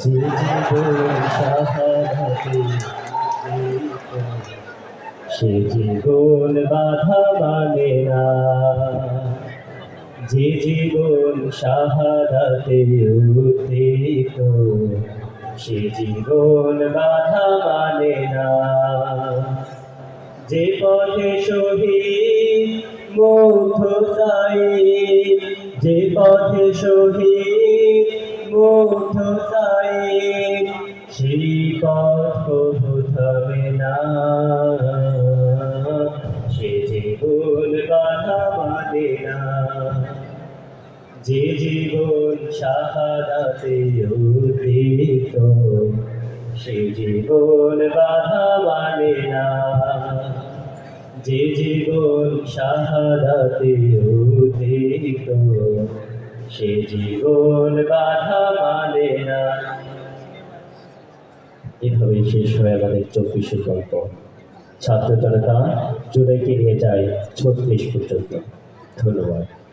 যে জীবন সাহায্যে সে জীবন বাধা মানে না যে জীবন শাহাদাতে উদ্দীত সে জীবন বাধা মানে না যে পথে শহীদ মুগ্ধ যে পথে শহীদ মুগ্ধ সাইদ সেই পথ কবু থামে না। সে জীবন বাধা মানে না। যে জীবন শাহাদাতে উদ্দীত সে জীবন বাধা মানে না। যে জীবন শাহাদাতে উদ্দীত সে জীবন বাধা মানে না। এভাবেই শেষ হয়ে আমাদের চব্বিশের গল্প। ছাত্র জনতা জুলাইকে নিয়ে যায় ছত্রিশ পর্যন্ত। ধন্যবাদ।